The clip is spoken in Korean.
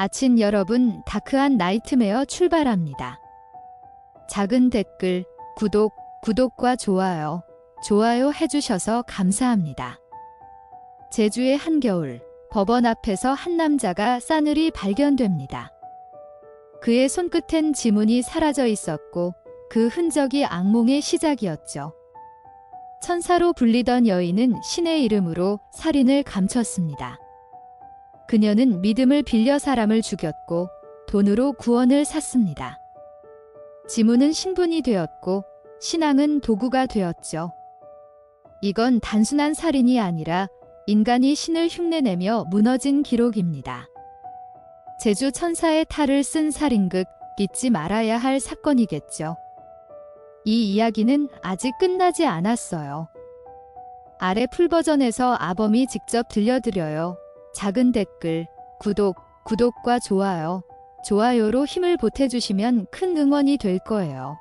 아침 여러분, 다크한 나이트메어 출발합니다. 작은 댓글, 구독, 구독과 좋아요, 좋아요 해주셔서 감사합니다. 제주의 한겨울, 법원 앞에서 한 남자가 싸늘히 발견됩니다. 그의 손끝엔 지문이 사라져 있었고 그 흔적이 악몽의 시작이었죠. 천사로 불리던 여인은 신의 이름으로 살인을 감췄습니다. 그녀는 믿음을 빌려 사람을 죽였고 돈으로 구원을 샀습니다. 지문은 신분이 되었고 신앙은 도구가 되었죠. 이건 단순한 살인이 아니라 인간이 신을 흉내내며 무너진 기록입니다. 제주 천사의 탈을 쓴 살인극 잊지 말아야 할 사건이겠죠. 이 이야기는 아직 끝나지 않았어요. 아래 풀버전에서 아범이 직접 들려드려요. 작은 댓글, 구독, 구독과 좋아요, 좋아요로 힘을 보태주시면 큰 응원이 될 거예요.